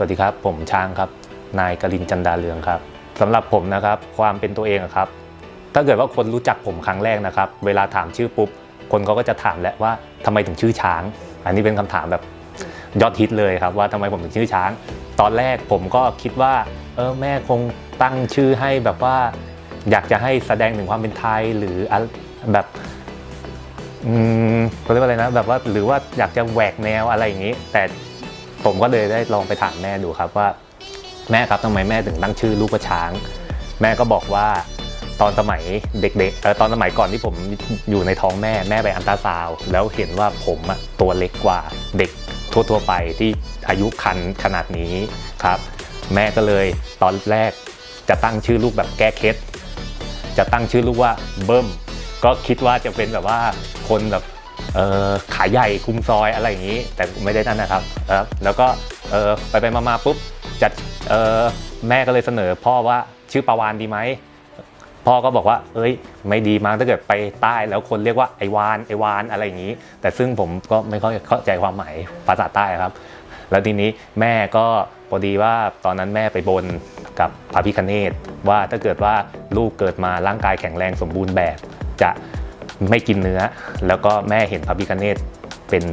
สวัสดีครับ ผมช้างครับ นายกลินจันดาเรืองครับสำหรับผมนะครับ ความเป็นตัวเองอะครับ ถ้าเกิดว่าคนรู้จักผมครั้งแรกนะครับ เวลาถามชื่อปุ๊บ คนเขาก็จะถามแหละว่าทำไมถึงชื่อช้าง อันนี้เป็นคำถามแบบยอดฮิตเลยครับว่าทำไมผมถึงชื่อช้าง ตอนแรกผมก็คิดว่าเออแม่คงตั้งชื่อให้แบบว่า อยากจะให้แสดงถึงความเป็นไทยหรือแบบอืมเขาเรียกว่าอะไรนะแบบว่าหรือว่าอยากจะแหวกแนวอะไรอย่างนี้ แต่ ผมก็เลยได้ลองไปถามแม่ดูครับว่า แม่ครับทำไมแม่ถึงตั้งชื่อลูกว่าช้าง แม่ก็บอกว่าตอนสมัยเด็กๆเออตอนสมัยก่อนที่ผมอยู่ในท้องแม่แม่ไปอันตราซาวแล้วเห็นว่าผมอะตัวเล็กกว่าเด็กทั่วๆไปที่อายุคันขนาดนี้ครับ แม่ก็เลยตอนแรกจะตั้งชื่อลูกแบบแก้เคล็ดจะตั้งชื่อลูกว่าเบิ้มก็คิดว่าจะเป็นแบบว่าคนแบบ ขายใหญ่คุมซอยอะไรอย่างนี้ แต่ไม่ได้นั่นนะครับ แล้วก็ไปไปมาๆปุ๊บจัดแม่ก็เลยเสนอ พ่อว่าชื่อปาวานดีไหมพ่อก็บอกว่า เอ้ย ไม่ดีมั้งถ้าเกิดไปใต้แล้วคนเรียกว่าไอวานไอวานอะไรอย่างนี้ แต่ซึ่งผมก็ไม่ค่อยเข้าใจความหมายภาษาใต้ครับ แล้วทีนี้แม่ก็พอดีว่าตอนนั้นแม่ไปบนกับพระพิคเนตว่าถ้าเกิดว่าลูกเกิดมาร่างกายแข็งแรงสมบูรณ์แบบจะ ไม่กินเนื้อ แล้วก็แม่เห็นพระพิคเนตเป็น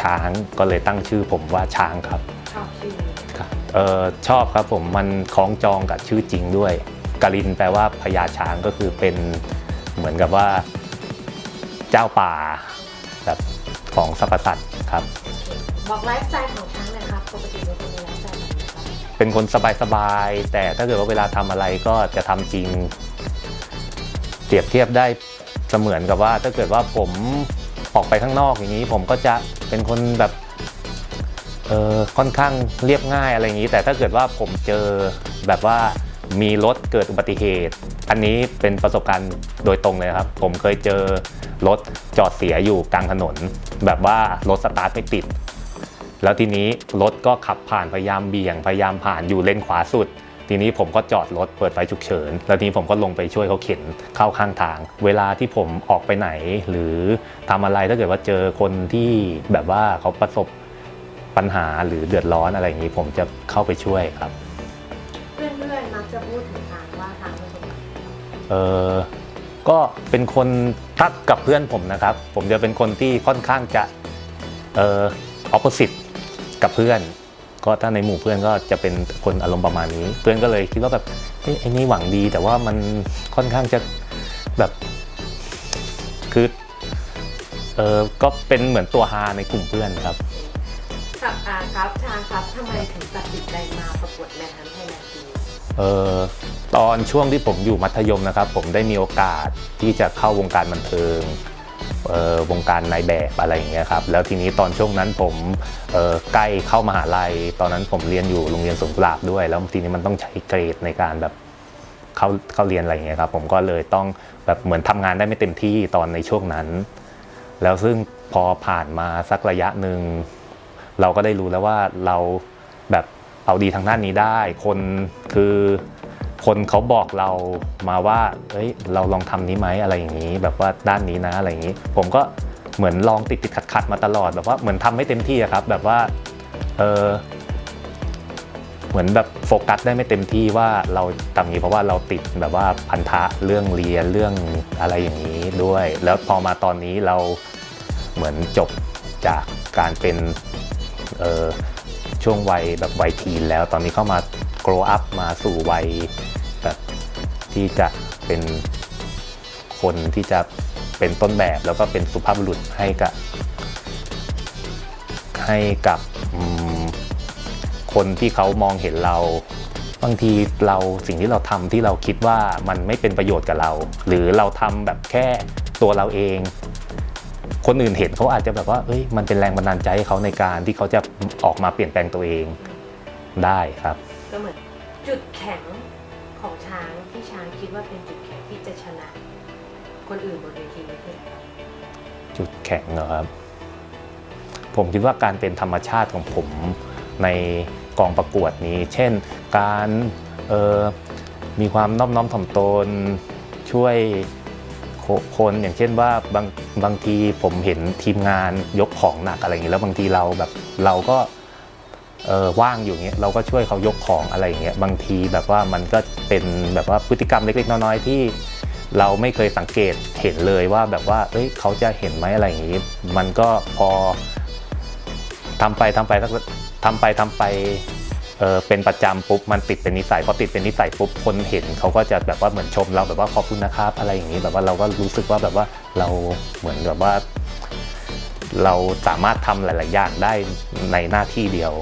ช้างก็เลยตั้งชื่อผมว่าช้างครับชอบชื่อนี้ครับเออชอบครับผมมันคล้องจองกับชื่อจริงด้วยกาลินแปลว่าพญาช้างก็คือเป็นเหมือนกับว่าเจ้าป่าแบบของสรรพสัตว์ครับบอกไลฟ์สไตล์ของช้างหน่อยครับปกติเป็นคนมีไลฟ์สไตล์แบบไหนครับเป็นคนสบายๆแต่ถ้าเกิดว่าเวลาทำอะไรก็จะทำจริง เปรียบเทียบได้ เสมือนกับว่าถ้าเกิดว่าผมออกไปข้างนอกอย่างนี้ ผมก็จะเป็นคนแบบเออค่อนข้างเรียบง่ายอะไรอย่างนี้ แต่ถ้าเกิดว่าผมเจอแบบว่ามีรถเกิดอุบัติเหตุ อันนี้เป็นประสบการณ์โดยตรงเลยครับ ผมเคยเจอรถจอดเสียอยู่กลางถนน แบบว่ารถสตาร์ทไม่ติด แล้วทีนี้รถก็ขับผ่านพยายามเบี่ยงพยายามผ่านอยู่เลนขวาสุด ทีนี้ผมก็จอดรถเปิดไฟฉุกเฉิน แล้วทีนี้ผมก็ลงไปช่วยเขาเข็นเข้าข้างทาง เวลาที่ผมออกไปไหน หรือทำอะไรถ้าเกิดว่าเจอคนที่แบบว่าเขาประสบปัญหาหรือเดือดร้อนอะไรอย่างนี้ ผมจะเข้าไปช่วยครับ เพื่อนๆมักจะพูดถึงช้างว่าช้างเป็นคนเออก็เป็นคนทักกับเพื่อนผมนะครับ ผมจะเป็นคนที่ค่อนข้างจะเออ opposite กับเพื่อน ก็ถ้าในหมู่เพื่อนก็จะเป็นคนอารมณ์ประมาณนี้ เพื่อนก็เลยคิดว่าแบบเฮ้ยไอ้นี่หวังดี แต่ว่ามันค่อนข้างจะแบบคือเออก็เป็นเหมือนตัวฮาในกลุ่มเพื่อนครับครับอาครับช้างครับทำไมถึงตัดสินใจมาประกวดแมนฮันไทยแลนด์ปีนี้เออตอนช่วงที่ผมอยู่มัธยมนะครับ ผมได้มีโอกาสที่จะเข้าวงการบันเทิงเอ่อ วงการนายแบบอะไรอย่างเงี้ยครับแล้วทีนี้ตอนช่วงนั้นผมออใกล้เข้ามหาลัย ตอนนั้นผมเรียนอยู่โรงเรียนสวนกุหลาบด้วย แล้วทีนี้มันต้องใช้เกรดในการแบบเข้าเข้าเรียนอะไรอย่างเงี้ยครับผมก็เลยต้องแบบเหมือนทำงานได้ไม่เต็มที่ตอนในช่วงนั้น แล้วซึ่งพอผ่านมาสักระยะหนึ่งเราก็ได้รู้แล้วว่าเราแบบเอาดีทางด้านนี้ได้ คนคือ คนเขาบอกเรามาว่าเอ้ยเราลองทำนี้ไหมอะไรอย่างนี้ แบบว่าด้านนี้นะอะไรอย่างนี้ ผมก็เหมือนลองติดติดขัดขัดมาตลอดแบบว่าเหมือนทำไม่เต็มที่ครับ แบบว่าเออเหมือนแบบโฟกัสได้ไม่เต็มที่ว่าเราทำอย่างนี้เพราะว่าเราติดแบบว่าพันธะเรื่องเรียนเรื่องอะไรอย่างนี้ด้วย แล้วพอมาตอนนี้เราเหมือนจบจากการเป็นเออช่วงวัยแบบวัยทีนแล้วตอนนี้เข้ามา grow up มาสู่วัยแบบที่จะเป็นคนที่จะเป็นต้นแบบแล้วก็เป็นสุภาพบุรุษให้กับให้กับคนที่เขามองเห็นเรา บางทีเราสิ่งที่เราทำที่เราคิดว่ามันไม่เป็นประโยชน์กับเรา หรือเราทำแบบแค่ตัวเราเอง คนอื่นเห็นเขาอาจจะแบบว่าเอ้ยมันเป็นแรงบันดาลใจให้เขาในการที่เขาจะออกมาเปลี่ยนแปลงตัวเองได้ครับ ก็เหมือนจุดแข็งของช้างที่ช้างคิดว่าเป็นจุดแข็งที่จะชนะ คนอื่นบนเวทีนี้คืออะไรครับจุดแข็งเหรอครับ ผมคิดว่าการเป็นธรรมชาติของผมในกองประกวดนี้ เช่น การออมีความน้อบน้อมถ่อมตนช่วยโคคนอย่างเช่นว่าบางบางทีผมเห็นทีมงานยกของหนักอะไรอย่างนี้แล้วบางทีเราแบบเราก็ เออว่างอยู่เงี้ยเราก็ช่วยเขายกของอะไรอย่างเงี้ยบางทีแบบว่ามันก็เป็นแบบว่าพฤติกรรมเล็กๆน้อยๆที่ เราไม่เคยสังเกตเห็นเลยว่าแบบว่าเอ้ยเขาจะเห็นไหมอะไรอย่างงี้ มันก็พอทำไปทำไปทำไปทำไปเออเป็นประจำปุ๊บมันติดเป็นนิสัยพอติดเป็นนิสัยปุ๊บคนเห็นเขาก็จะแบบว่าเหมือนชมเราแบบว่าขอบคุณนะครับอะไรอย่างนี้แบบว่าเราก็รู้สึกว่าแบบว่าเราเหมือนแบบว่า เราสามารถทำหลาย ๆ อย่างได้ในหน้าที่เดียว